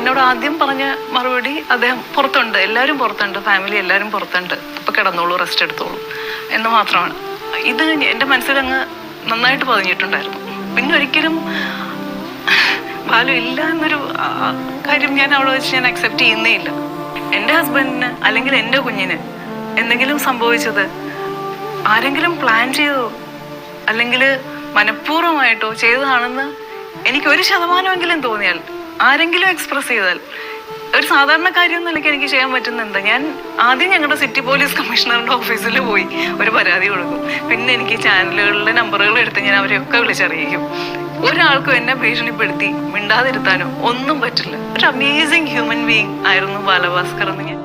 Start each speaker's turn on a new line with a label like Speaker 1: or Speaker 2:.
Speaker 1: എന്നോട് ആദ്യം പറഞ്ഞ മറുപടി അദ്ദേഹം പുറത്തുണ്ട്. എല്ലാവരും പുറത്തുണ്ട്. ഫാമിലി എല്ലാവരും പുറത്തുണ്ട്. ഇപ്പൊ കിടന്നോളൂ റെസ്റ്റ് എടുത്തോളൂ എന്ന് മാത്രമാണ്. ഇത് എന്റെ മനസ്സിലങ്ങ് നന്നായിട്ട് പതിഞ്ഞിട്ടുണ്ടായിരുന്നു. പിന്നെ ഒരിക്കലും ബാലു ഇല്ല എന്നൊരു കാര്യം ഞാൻ അവിടെ വെച്ച് ഞാൻ അക്സെപ്റ്റ് ചെയ്യുന്നേ ഇല്ല. എന്റെ ഹസ്ബൻഡിന് അല്ലെങ്കിൽ എന്റെ കുഞ്ഞിന് എന്തെങ്കിലും സംഭവിച്ചത് ആരെങ്കിലും പ്ലാൻ ചെയ്തോ അല്ലെങ്കിൽ മനഃപൂർവമായിട്ടോ ചെയ്തതാണെന്ന് എനിക്ക് ഒരു ശതമാനമെങ്കിലും തോന്നിയാൽ ആരെങ്കിലും എക്സ്പ്രസ് ചെയ്താൽ. ഒരു സാധാരണ കാര്യം നിലയ്ക്ക് എനിക്ക് ചെയ്യാൻ പറ്റുന്ന എന്താ? ഞാൻ ആദ്യം ഞങ്ങളുടെ സിറ്റി പോലീസ് കമ്മീഷണറുടെ ഓഫീസിൽ പോയി ഒരു പരാതി കൊടുക്കും. പിന്നെ എനിക്ക് ചാനലുകളിലെ നമ്പറുകൾ എടുത്ത് ഞാൻ അവരെയൊക്കെ വിളിച്ചറിയിക്കും. ഒരാൾക്കും എന്നെ ഭീഷണിപ്പെടുത്തി മിണ്ടാതിരുത്താനോ ഒന്നും പറ്റില്ല. ഒരു അമേസിംഗ് ഹ്യൂമൻ ബീങ് ആയിരുന്നു ബാലഭാസ്കർ എന്ന് ഞാൻ.